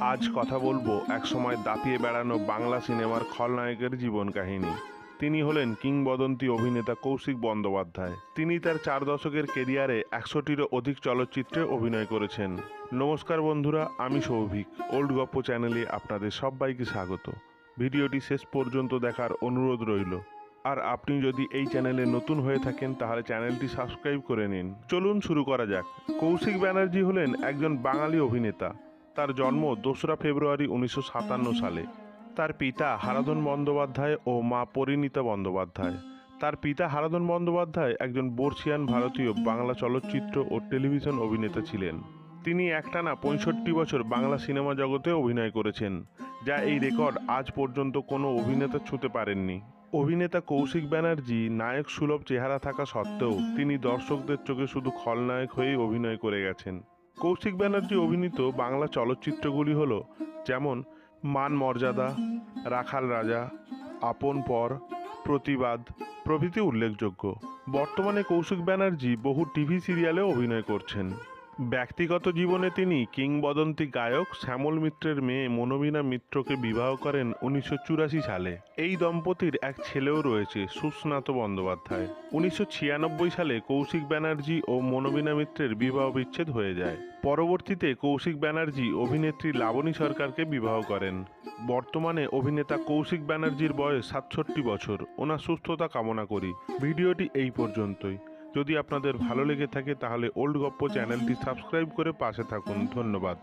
আজ কথা বলব একসময় দাপিয়ে বেড়ানো বাংলা সিনেমার খলনায়কের জীবন কাহিনী। তিনি হলেন কিংবদন্তি অভিনেতা কৌশিক বন্দ্যোপাধ্যায়। তিনি তার চার দশকের কেরিয়ারে একশোটিরও অধিক চলচ্চিত্রে অভিনয় করেছেন। নমস্কার বন্ধুরা, আমি সৌভিক। ওল্ড গপ্প চ্যানেলে আপনাদের সবাইকে স্বাগত। ভিডিওটি শেষ পর্যন্ত দেখার অনুরোধ রইল। আর আপনি যদি এই চ্যানেলে নতুন হয়ে থাকেন, তাহলে চ্যানেলটি সাবস্ক্রাইব করে নিন। চলুন শুরু করা যাক। কৌশিক ব্যানার্জি হলেন একজন বাঙালি অভিনেতা। তার জন্ম দোসরা ফেব্রুয়ারি উনিশশো সাতান্ন সালে। তার পিতা হারাধন বন্দ্যোপাধ্যায় ও মা পরিণীতা বন্দ্যোপাধ্যায়। তার পিতা হারাধন বন্দ্যোপাধ্যায় একজন বর্ষিয়ান ভারতীয় বাংলা চলচ্চিত্র ও টেলিভিশন অভিনেতা ছিলেন। তিনি একটানা পঁয়ষট্টি বছর বাংলা সিনেমা জগতে অভিনয় করেছেন, যা এই রেকর্ড আজ পর্যন্ত কোনো অভিনেতা ছুঁতে পারেননি। অভিনেতা কৌশিক ব্যানার্জি নায়ক সুলভ চেহারা থাকা সত্ত্বেও তিনি দর্শকদের চোখে শুধু খলনায়ক হয়েই অভিনয় করে গেছেন। কৌশিক ব্যানার্জি অভিনীত বাংলা চলচ্চিত্রগুলি হল যেমন মান মর্যাদা, রাখাল রাজা, আপন পর, প্রতিবাদ, প্রভৃতি উল্লেখযোগ্য। বর্তমানে কৌশিক ব্যানার্জি বহু টিভি সিরিয়ালে অভিনয় করছেন। ব্যক্তিগত জীবনে তিনি কিংবদন্তি গায়ক শ্যামল মিত্রের মেয়ে মনোবিনা মিত্রকে বিবাহ করেন উনিশশো চুরাশি সালে। এই দম্পতির এক ছেলেও রয়েছে, সুস্নাত বন্দ্যোপাধ্যায়। উনিশশো ছিয়ানব্বই সালে কৌশিক ব্যানার্জি ও মনোবিনা মিত্রের বিবাহ বিচ্ছেদ হয়ে যায়। পরবর্তীতে কৌশিক ব্যানার্জি অভিনেত্রী লাবণী সরকারকে বিবাহ করেন। বর্তমানে অভিনেতা কৌশিক ব্যানার্জির বয়স সাতষট্টি বছর। ওনার সুস্থতা কামনা করি। ভিডিওটি এই পর্যন্তই। যদি আপনাদের ভালো লেগে থাকে তাহলে ওল্ড গপ্প চ্যানেলটি সাবস্ক্রাইব করে পাশে থাকুন। ধন্যবাদ।